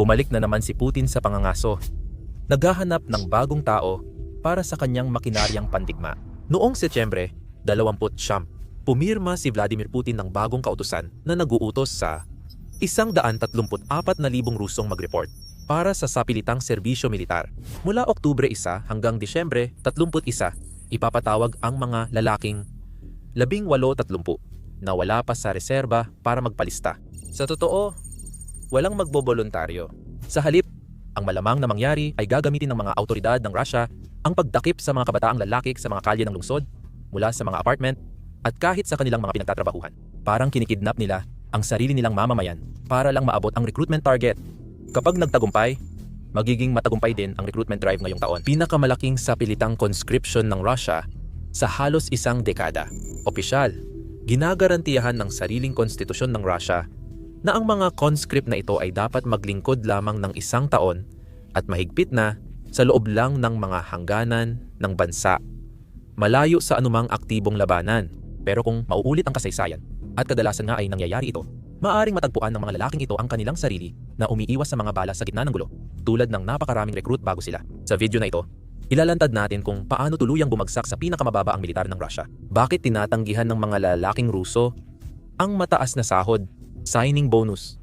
Bumalik na naman si Putin sa pangangaso. Naghahanap ng bagong tao para sa kanyang makinaryang pandigma. Noong Setyembre 20 pumirma si Vladimir Putin ng bagong kautusan na naguutos sa 134,000 Rusong mag-report para sa sapilitang serbisyo militar. Mula Oktubre 1 hanggang Disyembre 31, ipapatawag ang mga lalaking 18-30 na wala pa sa reserba para magpalista. Sa totoo, walang magbobolontaryo. Sa halip, ang malamang na mangyari ay gagamitin ng mga autoridad ng Russia ang pagdakip sa mga kabataang lalaki sa mga kalye ng lungsod, mula sa mga apartment, at kahit sa kanilang mga pinagtatrabahuhan. Parang kinikidnap nila ang sarili nilang mamamayan para lang maabot ang recruitment target. Kapag nagtagumpay, magiging matagumpay din ang recruitment drive ngayong taon. Pinakamalaking sapilitang conscription ng Russia sa halos isang dekada. Opisyal, ginagarantiyahan ng sariling konstitusyon ng Russia na ang mga conscript na ito ay dapat maglingkod lamang ng isang taon at mahigpit na sa loob lang ng mga hangganan ng bansa. Malayo sa anumang aktibong labanan. Pero kung mauulit ang kasaysayan, at kadalasan nga ay nangyayari ito, maaring matagpuan ng mga lalaking ito ang kanilang sarili na umiiwas sa mga bala sa gitna ng gulo, tulad ng napakaraming recruit bago sila. Sa video na ito, ilalantad natin kung paano tuluyang bumagsak sa pinakamababa ang militar ng Russia. Bakit tinatanggihan ng mga lalaking Ruso ang mataas na sahod, signing bonus,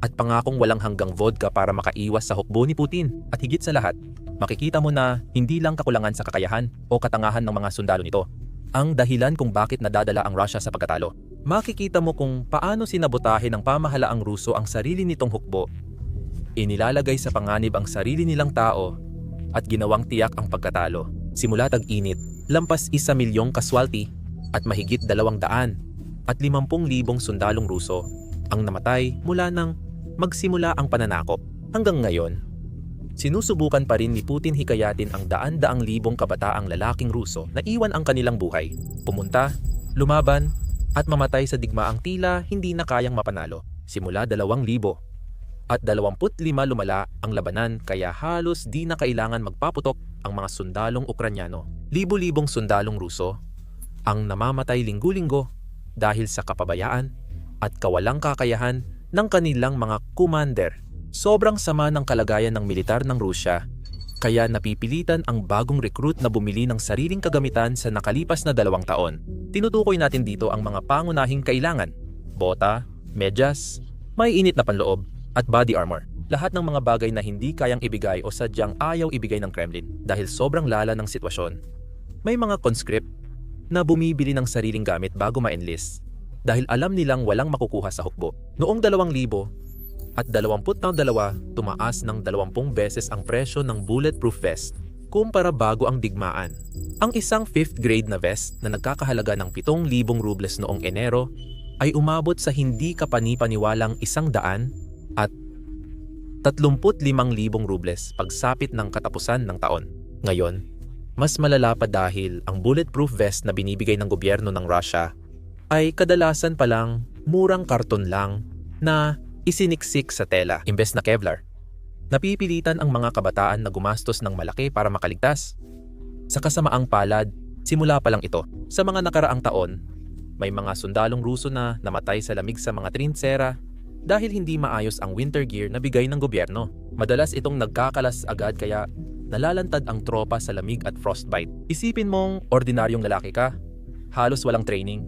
at pangakong walang hanggang vodka para makaiwas sa hukbo ni Putin. At higit sa lahat, makikita mo na hindi lang kakulangan sa kakayahan o katangahan ng mga sundalo nito ang dahilan kung bakit nadadala ang Russia sa pagkatalo. Makikita mo kung paano sinabotahe ng pamahalaang Ruso ang sarili nitong hukbo. Inilalagay sa panganib ang sarili nilang tao at ginawang tiyak ang pagkatalo. Simula tag-init, lampas isa milyong kaswalti at mahigit dalawang daan at limampung libong sundalong Ruso ang namatay mula nang magsimula ang pananakop. Hanggang ngayon, Sinusubukan pa rin ni Putin hikayatin ang daan-daang libong kabataang lalaking Ruso na iwan ang kanilang buhay, pumunta, lumaban, at mamatay sa digmaang tila hindi na kayang mapanalo. Simula 2,000 at 25 lumala ang labanan kaya halos di na kailangan magpaputok ang mga sundalong Ukranyano. Libo-libong sundalong Ruso ang namamatay linggo-linggo dahil sa kapabayaan at kawalang kakayahan ng kanilang mga commander Sobrang sama ng kalagayan ng militar ng Rusya, kaya napipilitan ang bagong recruit na bumili ng sariling kagamitan sa nakalipas na dalawang taon. Tinutukoy natin dito ang mga pangunahing kailangan, bota, medyas, may init na panloob, at body armor. Lahat ng mga bagay na hindi kayang ibigay o sadyang ayaw ibigay ng Kremlin dahil sobrang lala ng sitwasyon. May mga conscript na bumibili ng sariling gamit bago ma-enlist dahil alam nilang walang makukuha sa hukbo. Noong 2000, at 22 tumaas ng 20 beses ang presyo ng bulletproof vest kumpara bago ang digmaan. Ang isang 5th grade na vest na nagkakahalaga ng 7,000 rubles noong Enero ay umabot sa hindi kapanipaniwalang isang daan at 35,000 rubles pagsapit ng katapusan ng taon. Ngayon, mas malala pa dahil ang bulletproof vest na binibigay ng gobyerno ng Russia ay kadalasan palang murang karton lang na isiniksik sa tela imbes na Kevlar. Napipilitan ang mga kabataan na gumastos ng malaki para makaligtas. Sa kasamaang palad, simula pa lang ito. Sa mga nakaraang taon, may mga sundalong Ruso na namatay sa lamig sa mga trintsera dahil hindi maayos ang winter gear na bigay ng gobyerno. Madalas itong nagkakalas agad kaya nalalantad ang tropa sa lamig at frostbite. Isipin mong ordinaryong lalaki ka, halos walang training,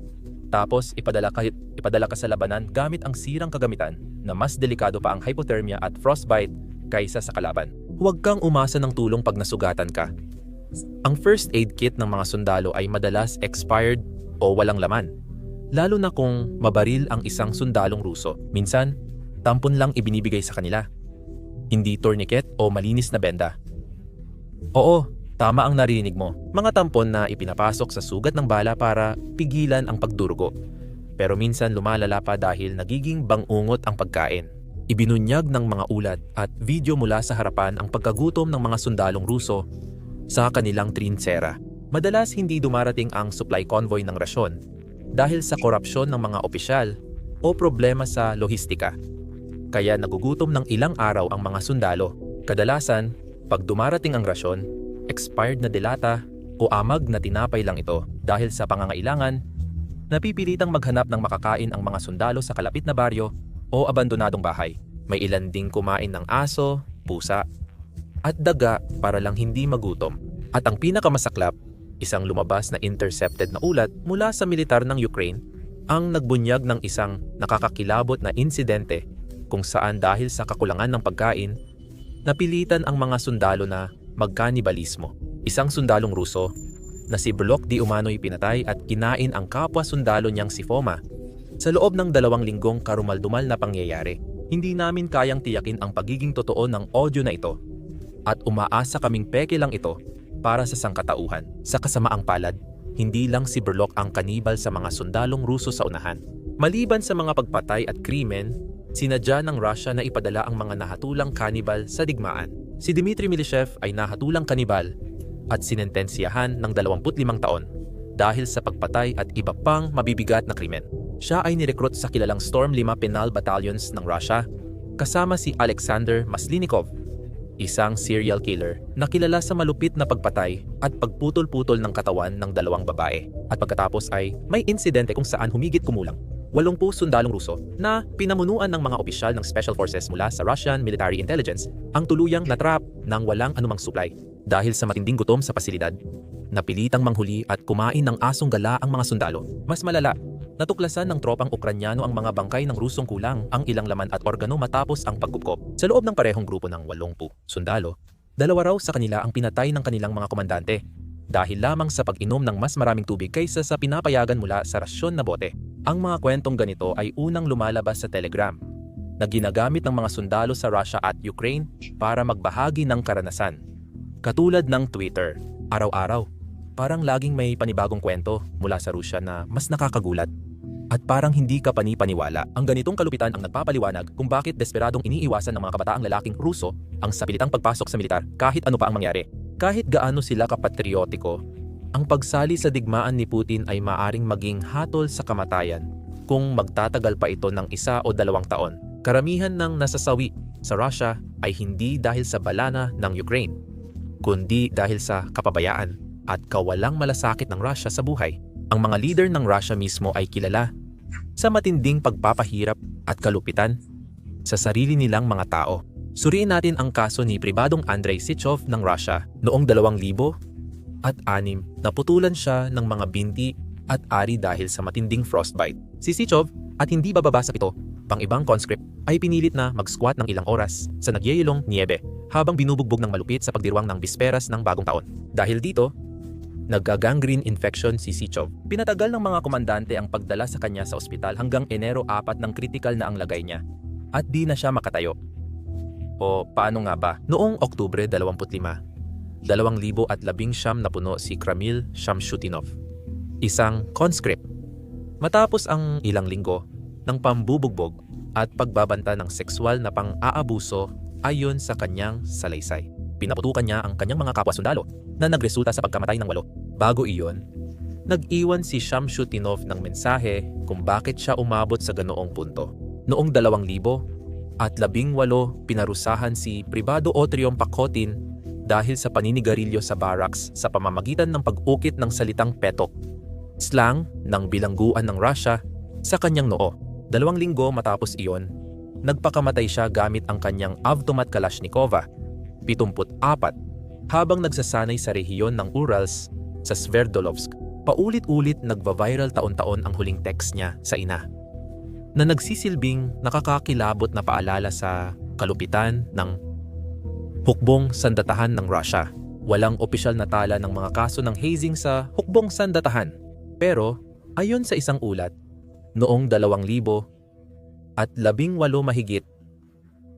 tapos ipadala ka, ipadala ka sa labanan gamit ang sirang kagamitan na mas delikado pa ang hypothermia at frostbite kaysa sa kalaban. Huwag kang umasa ng tulong pag nasugatan ka. Ang first aid kit ng mga sundalo ay madalas expired o walang laman. Lalo na kung mabaril ang isang sundalong Ruso. Minsan, tampon lang ibinibigay sa kanila. Hindi tourniquet o malinis na benda. Oo, Tama ang narinig mo, mga tampon na ipinapasok sa sugat ng bala para pigilan ang pagdurugo. Pero minsan lumalala pa dahil nagiging bangungot ang pagkain. Ibinunyag ng mga ulat at video mula sa harapan ang pagkagutom ng mga sundalong Ruso sa kanilang trinsera. Madalas hindi dumarating ang supply convoy ng rasyon dahil sa korupsyon ng mga opisyal o problema sa lohistika. Kaya nagugutom ng ilang araw ang mga sundalo. Kadalasan, pag dumarating ang rasyon, expired na delata o amag na tinapay lang ito dahil sa pangangailangan, napipilitang maghanap ng makakain ang mga sundalo sa kalapit na baryo o abandonadong bahay. May ilan ding kumain ng aso, pusa, at daga para lang hindi magutom. At ang pinakamasaklap, isang lumabas na intercepted na ulat mula sa militar ng Ukraine ang nagbunyag ng isang nakakakilabot na insidente kung saan dahil sa kakulangan ng pagkain, napilitan ang mga sundalo na magkanibalismo. Isang sundalong Ruso na si Blok di umano'y pinatay at kinain ang kapwa sundalo niyang si Foma. Sa loob ng dalawang linggong karumaldumal na pangyayari, hindi namin kayang tiyakin ang pagiging totoo ng audio na ito at umaasa kaming peke lang ito para sa sangkatauhan. Sa kasamaang palad, hindi lang si Berlok ang kanibal sa mga sundalong Ruso sa unahan. Maliban sa mga pagpatay at krimen, sinadya ng Russia na ipadala ang mga nahatulang kanibal sa digmaan. Si Dmitry Milishev ay nahatulang kanibal at sinentensyahan ng 25 taon dahil sa pagpatay at iba pang mabibigat na krimen. Siya ay nirekrut sa kilalang Storm 5 Penal Battalions ng Russia kasama si Alexander Maslinikov, isang serial killer na kilala sa malupit na pagpatay at pagputol-putol ng katawan ng dalawang babae. At pagkatapos ay may insidente kung saan humigit kumulang 80 sundalong Ruso na pinamunuan ng mga opisyal ng Special Forces mula sa Russian Military Intelligence ang tuluyang natrap ng walang anumang supply. Dahil sa matinding gutom sa pasilidad, napilitang manghuli at kumain ng asong gala ang mga sundalo. Mas malala, natuklasan ng tropang Ukranyano ang mga bangkay ng Rusong kulang ang ilang laman at organo matapos ang pagkupkop. Sa loob ng parehong grupo ng 80 sundalo, dalawa raw sa kanila ang pinatay ng kanilang mga komandante dahil lamang sa pag-inom ng mas maraming tubig kaysa sa pinapayagan mula sa rasyon na bote. Ang mga kwentong ganito ay unang lumalabas sa Telegram na ginagamit ng mga sundalo sa Russia at Ukraine para magbahagi ng karanasan. Katulad ng Twitter, araw-araw, parang laging may panibagong kwento mula sa Rusya na mas nakakagulat. At parang hindi ka panipaniwala. Ang ganitong kalupitan ang nagpapaliwanag kung bakit desperadong iniiwasan ng mga kabataang lalaking Ruso ang sapilitang pagpasok sa militar kahit ano pa ang mangyari. Kahit gaano sila kapatriotiko, ang pagsali sa digmaan ni Putin ay maaring maging hatol sa kamatayan kung magtatagal pa ito ng isa o dalawang taon. Karamihan ng nasasawi sa Russia ay hindi dahil sa balana ng Ukraine, kundi dahil sa kapabayaan at kawalang malasakit ng Russia sa buhay. Ang mga leader ng Russia mismo ay kilala sa matinding pagpapahirap at kalupitan sa sarili nilang mga tao. Suriin natin ang kaso ni Pribadong Andrei Sichov ng Russia noong 2000 at anim naputulan siya ng mga binti at ari dahil sa matinding frostbite. Si Sichov at hindi bababa sa pito, pang ibang conscript ay pinilit na mag-squat ng ilang oras sa nagyayelong niebe habang binubugbog ng malupit sa pagdirwang ng bisperas ng bagong taon. Dahil dito, nagka-gangrene infection si Sichov. Pinatagal ng mga komandante ang pagdala sa kanya sa ospital hanggang Enero 4 ng critical na ang lagay niya at di na siya makatayo. O paano nga ba? Noong Oktubre 25, 2019 na puno si Kramil Shamshutinov, isang conscript. Matapos ang ilang linggo ng pambubugbog at pagbabanta ng sexual na pang-aabuso ayon sa kanyang salaysay. Pinaputukan niya ang kanyang mga kapwa sundalo na nagresulta sa pagkamatay ng walo. Bago iyon, nag-iwan si Shamshutinov ng mensahe kung bakit siya umabot sa ganoong punto. Noong 2000 at labing walo pinarusahan si Pribado Otrium Pakotin dahil sa paninigarilyo sa barracks sa pamamagitan ng pag-ukit ng salitang petok, slang ng bilangguan ng Russia sa kanyang noo. Dalawang linggo matapos iyon, nagpakamatay siya gamit ang kanyang Avtomat Kalashnikova, 74, habang nagsasanay sa rehiyon ng Urals sa Sverdlovsk. Paulit-ulit nagva-viral taon-taon ang huling text niya sa ina na nagsisilbing nakakakilabot na paalala sa kalupitan ng hukbong sandatahan ng Russia. Walang opisyal na tala ng mga kaso ng hazing sa hukbong sandatahan. Pero ayon sa isang ulat, noong 2000 at labing walo mahigit,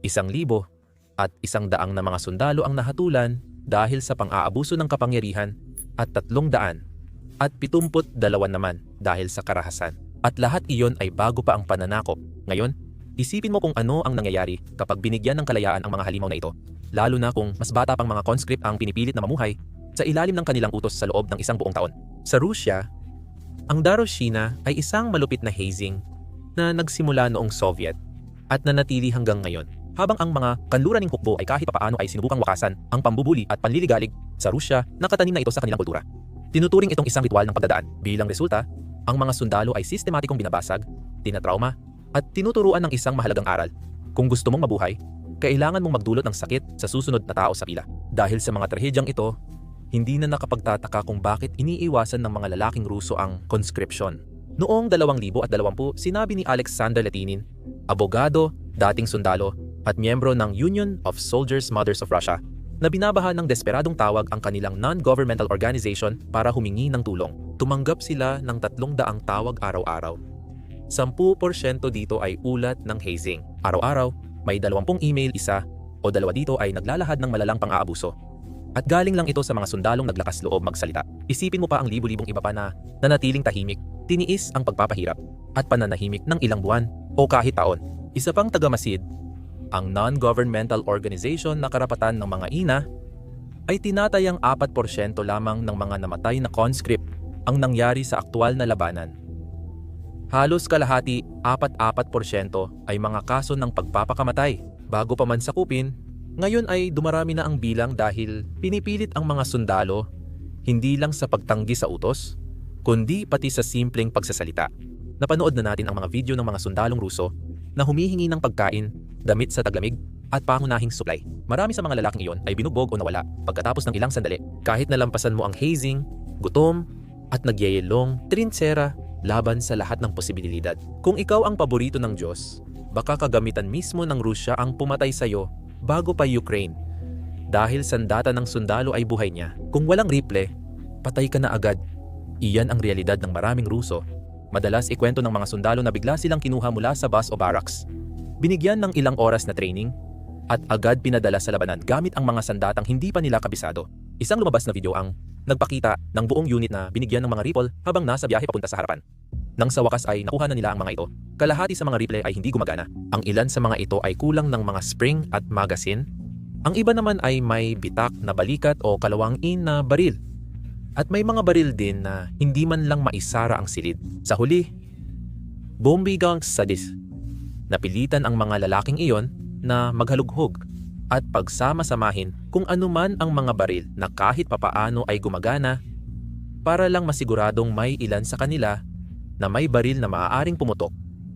isang libo at isang daang na mga sundalo ang nahatulan dahil sa pang-aabuso ng kapangyarihan at tatlong daan at pitumput dalawan naman dahil sa karahasan. At lahat iyon ay bago pa ang pananakop. Ngayon, isipin mo kung ano ang nangyayari kapag binigyan ng kalayaan ang mga halimaw na ito. Lalo na kung mas bata pang mga conscript ang pinipilit na mamuhay sa ilalim ng kanilang utos sa loob ng isang buong taon. Sa Rusya, ang Daroshina ay isang malupit na hazing na nagsimula noong Soviet at nanatili hanggang ngayon. Habang ang mga kanluran ng hukbo ay kahit papaano ay sinubukang wakasan ang pambubuli at panliligalig sa Rusya, nakatanim na ito sa kanilang kultura. Tinuturing itong isang ritual ng pagdadaan. Bilang resulta, ang mga sundalo ay sistematikong binabasag, tinatrauma, at tinuturuan ng isang mahalagang aral. Kung gusto mong mabuhay, kailangan mong magdulot ng sakit sa susunod na tao sa pila. Dahil sa mga trahedyang ito, hindi na nakapagtataka kung bakit iniiwasan ng mga lalaking Ruso ang conscription. Noong 2020, sinabi ni Alexander Latinin, abogado, dating sundalo, at miyembro ng Union of Soldiers Mothers of Russia, na binabaha ng desperadong tawag ang kanilang non-governmental organization para humingi ng tulong. Tumanggap sila ng tatlong daang tawag araw-araw. 10% dito ay ulat ng hazing. Araw-araw, may 20 email isa o dalawa dito ay naglalahad ng malalang pang-aabuso. At galing lang ito sa mga sundalong naglakas loob magsalita. Isipin mo pa ang libu-libong iba pa na nanatiling tahimik, tiniis ang pagpapahirap, at pananahimik ng ilang buwan o kahit taon. Isa pang tagamasid, ang non-governmental organization na karapatan ng mga ina ay tinatayang 4% lamang ng mga namatay na conscript ang nangyari sa aktwal na labanan. Halos kalahati, 4-4% ay mga kaso ng pagpapakamatay. Bago pa man sakupin, ngayon ay dumarami na ang bilang dahil pinipilit ang mga sundalo hindi lang sa pagtanggi sa utos, kundi pati sa simpleng pagsasalita. Napanood na natin ang mga video ng mga sundalong Ruso na humihingi ng pagkain, damit sa taglamig, at pangunahing supply. Marami sa mga lalaking iyon ay binugbog o nawala pagkatapos ng ilang sandali. Kahit nalampasan mo ang hazing, gutom, at nagyayelong, trinsera, laban sa lahat ng posibilidad. Kung ikaw ang paborito ng Diyos, baka kagamitan mismo ng Rusya ang pumatay sa iyo bago pa Ukraine. Dahil sandata ng sundalo ay buhay niya. Kung walang riple, patay ka na agad. Iyan ang realidad ng maraming Ruso. Madalas ikwento ng mga sundalo na bigla silang kinuha mula sa bus o barracks. Binigyan ng ilang oras na training at agad pinadala sa labanan gamit ang mga sandatang hindi pa nila kabisado. Isang lumabas na video ang nagpakita ng buong unit na binigyan ng mga rifle habang nasa biyahe papunta sa harapan. Nang sa wakas ay nakuha na nila ang mga ito. Kalahati sa mga rifle ay hindi gumagana. Ang ilan sa mga ito ay kulang ng mga spring at magazine. Ang iba naman ay may bitak na balikat o kalawangin na baril. At may mga baril din na hindi man lang maisara ang silid. Sa huli, bombigang sadis. Napilitan ang mga lalaking iyon na maghalughog at pagsama-samahin kung anuman ang mga baril na kahit papaano ay gumagana para lang masiguradong may ilan sa kanila na may baril na maaaring pumutok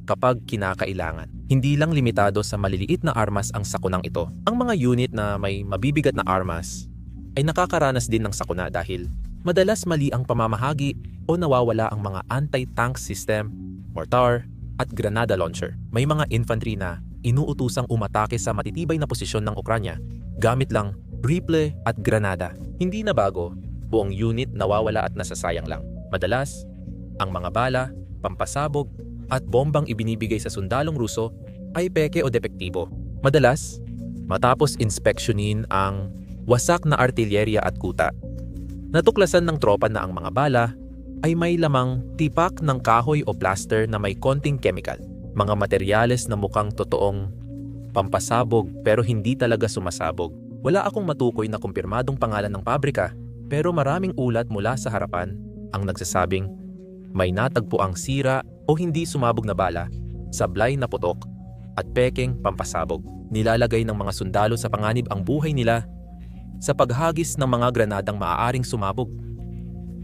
kapag kinakailangan. Hindi lang limitado sa maliliit na armas ang sakunang ito. Ang mga unit na may mabibigat na armas ay nakakaranas din ng sakuna dahil madalas mali ang pamamahagi o nawawala ang mga anti-tank system, mortar, at granada launcher. May mga infantry na inuutusang umatake sa matitibay na posisyon ng Ukranya gamit lang rifle at granada. Hindi na bago, buong unit nawawala at nasasayang lang. Madalas, ang mga bala, pampasabog, at bombang ibinibigay sa sundalong Ruso ay peke o depektibo. Madalas, matapos inspeksyonin ang wasak na artilyerya at kuta, natuklasan ng tropa na ang mga bala ay may lamang tipak ng kahoy o plaster na may konting chemical. Mga materyales na mukhang totoong pampasabog pero hindi talaga sumasabog. Wala akong matukoy na kumpirmadong pangalan ng pabrika pero maraming ulat mula sa harapan ang nagsasabing may natagpo ang sira o hindi sumabog na bala, sablay na putok, at pekeng pampasabog. Nilalagay ng mga sundalo sa panganib ang buhay nila sa paghagis ng mga granadang maaaring sumabog.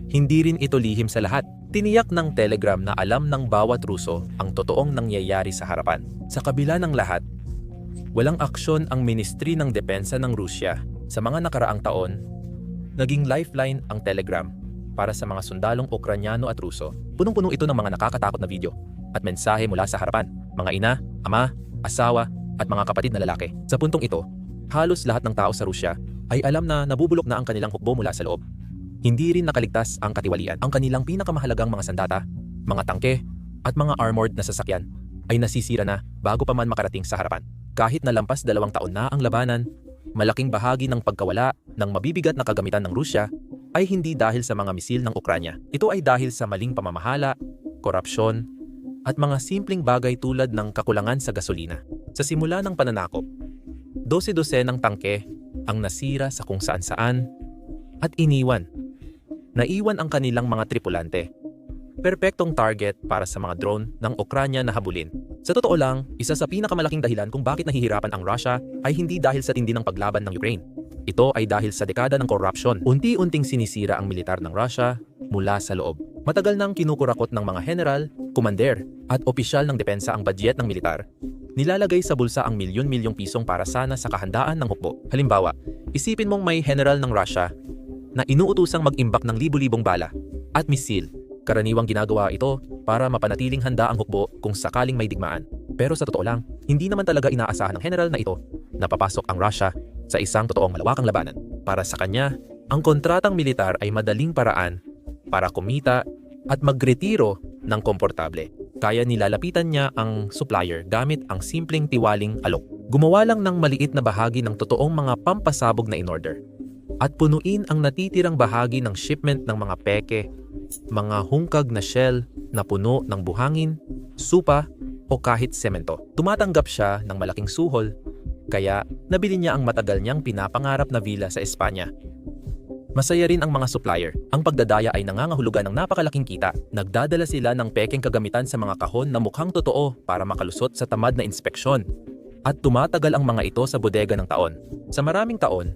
Hindi rin ito lihim sa lahat. Tiniyak ng telegram na alam ng bawat Ruso ang totoong nangyayari sa harapan. Sa kabila ng lahat, walang aksyon ang Ministry ng Depensa ng Rusya sa mga nakaraang taon. Naging lifeline ang telegram para sa mga sundalong Ukranyano at Ruso. Punong-puno ito ng mga nakakatakot na video at mensahe mula sa harapan, mga ina, ama, asawa, at mga kapatid na lalaki. Sa puntong ito, halos lahat ng tao sa Rusya ay alam na nabubulok na ang kanilang hukbo mula sa loob. Hindi rin nakaligtas ang katiwalian. Ang kanilang pinakamahalagang mga sandata, mga tangke, at mga armored na sasakyan ay nasisira na bago pa man makarating sa harapan. Kahit na lampas dalawang taon na ang labanan, malaking bahagi ng pagkawala ng mabibigat na kagamitan ng Rusya ay hindi dahil sa mga misil ng Ukranya. Ito ay dahil sa maling pamamahala, korupsyon, at mga simpleng bagay tulad ng kakulangan sa gasolina. Sa simula ng pananakop, 12-12 ng tangke ang nasira sa kung saan-saan at iniwan. Naiwan ang kanilang mga tripulante. Perpektong target para sa mga drone ng Ukranya na habulin. Sa totoo lang, isa sa pinakamalaking dahilan kung bakit nahihirapan ang Russia ay hindi dahil sa tindi ng paglaban ng Ukraine. Ito ay dahil sa dekada ng corruption. Unti-unting sinisira ang militar ng Russia mula sa loob. Matagal nang kinukurakot ng mga general, kumander, at opisyal ng depensa ang budget ng militar Nilalagay sa bulsa ang milyon-milyong pisong para sana sa kahandaan ng hukbo. Halimbawa, isipin mong may general ng Russia na inuutusang mag-imbak ng libu-libong bala at misil. Karaniwang ginagawa ito para mapanatiling handa ang hukbo kung sakaling may digmaan. Pero sa totoo lang, hindi naman talaga inaasahan ng general na ito na papasok ang Russia sa isang totoong malawakang labanan. Para sa kanya, ang kontratang militar ay madaling paraan para kumita at magretiro ng komportable. Kaya nilalapitan niya ang supplier gamit ang simpleng tiwaling alok. Gumawa lang ng maliit na bahagi ng totoong mga pampasabog na in-order. At punuin ang natitirang bahagi ng shipment ng mga peke, mga hungkag na shell na puno ng buhangin, supa o kahit semento. Tumatanggap siya ng malaking suhol, kaya nabili niya ang matagal niyang pinapangarap na villa sa Espanya. Masaya rin ang mga supplier. Ang pagdadaya ay nangangahulugan ng napakalaking kita. Nagdadala sila ng pekeng kagamitan sa mga kahon na mukhang totoo para makalusot sa tamad na inspeksyon. At tumatagal ang mga ito sa bodega ng taon. Sa maraming taon,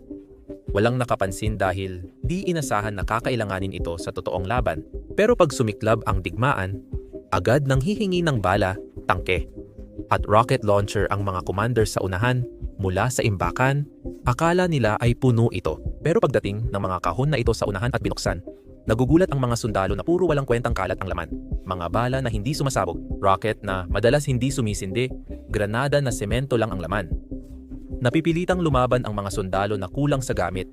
walang nakapansin dahil di inasahan na kakailanganin ito sa totoong laban. Pero pag sumiklab ang digmaan, agad nang hihingi ng bala, tangke, at rocket launcher ang mga commander sa unahan mula sa imbakan, akala nila ay puno ito. Pero pagdating ng mga kahon na ito sa unahan at binuksan, nagugulat ang mga sundalo na puro walang kwentang kalat ang laman. Mga bala na hindi sumasabog, rocket na madalas hindi sumisindi, granada na semento lang ang laman. Napipilitang lumaban ang mga sundalo na kulang sa gamit.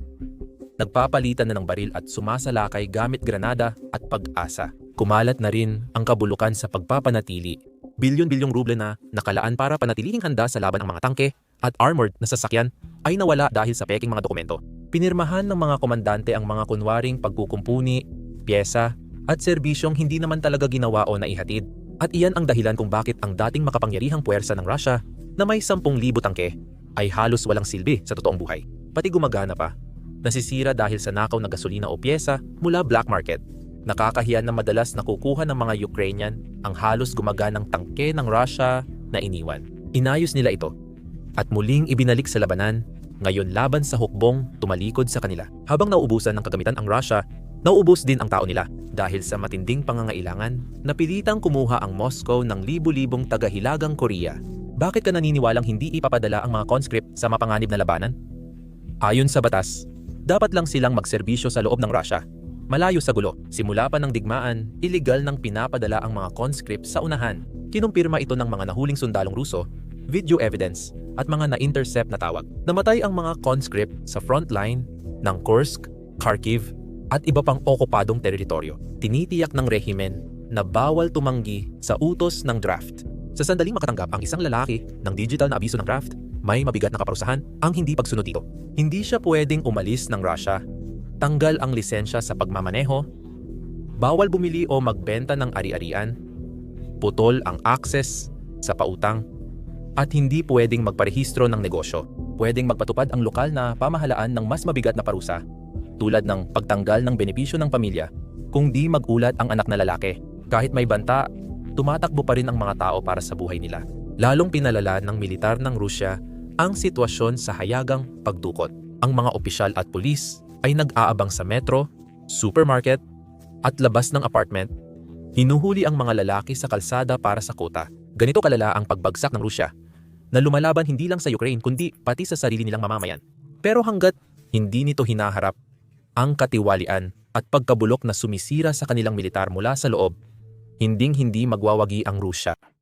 Nagpapalitan na ng baril at sumasalakay gamit granada at pag-asa. Kumalat na rin ang kabulukan sa pagpapanatili. Bilyon-bilyong ruble na nakalaan para panatilihing handa sa laban ang mga tangke at armored na sasakyan ay nawala dahil sa peking mga dokumento. Pinirmahan ng mga komandante ang mga kunwaring pagkukumpuni, pyesa, at serbisyong hindi naman talaga ginawa o naihatid. At iyan ang dahilan kung bakit ang dating makapangyarihang puwersa ng Russia na may 10,000 tangke ay halos walang silbi sa totoong buhay. Pati gumagana pa. Nasisira dahil sa nakaw na gasolina o pyesa mula black market. Nakakahiya na madalas nakukuha ng mga Ukrainian ang halos gumaganang tangke ng Russia na iniwan. Inayos nila ito at muling ibinalik sa labanan, ngayon laban sa hukbong tumalikod sa kanila. Habang nauubusan ng kagamitan ang Russia, nauubos din ang tao nila dahil sa matinding pangangailangan, napilitang kumuha ang Moscow ng libu-libong tagahilagang Korea. Bakit ka naniniwalang hindi ipapadala ang mga conscript sa mapanganib na labanan? Ayon sa batas, dapat lang silang magserbisyo sa loob ng Russia. Malayo sa gulo, simula pa ng digmaan, iligal nang pinapadala ang mga conscript sa unahan. Kinumpirma ito ng mga nahuling sundalong Ruso, video evidence, at mga na-intercept na tawag. Namatay ang mga conscript sa front line ng Kursk, Kharkiv, at iba pang okupadong teritoryo. Tinitiyak ng rehimen na bawal tumanggi sa utos ng draft. Sa sandaling makatanggap ang isang lalaki ng digital na abiso ng draft, may mabigat na kaparusahan ang hindi pagsunod dito. Hindi siya pwedeng umalis ng Russia tanggal ang lisensya sa pagmamaneho, bawal bumili o magbenta ng ari-arian, putol ang access sa pautang, at hindi pwedeng magparehistro ng negosyo. Pwedeng magpatupad ang lokal na pamahalaan ng mas mabigat na parusa, tulad ng pagtanggal ng benepisyo ng pamilya, kung di magulat ang anak na lalaki. Kahit may banta, tumatakbo pa rin ang mga tao para sa buhay nila. Lalong pinalala ng militar ng Rusya ang sitwasyon sa hayagang pagdukot. Ang mga opisyal at pulis ay nag-aabang sa metro, supermarket, at labas ng apartment. Hinuhuli ang mga lalaki sa kalsada para sa kota. Ganito kalala ang pagbagsak ng Rusya na lumalaban hindi lang sa Ukraine kundi pati sa sarili nilang mamamayan. Pero hanggat hindi nito hinaharap ang katiwalian at pagkabulok na sumisira sa kanilang militar mula sa loob, hinding-hindi magwawagi ang Rusya.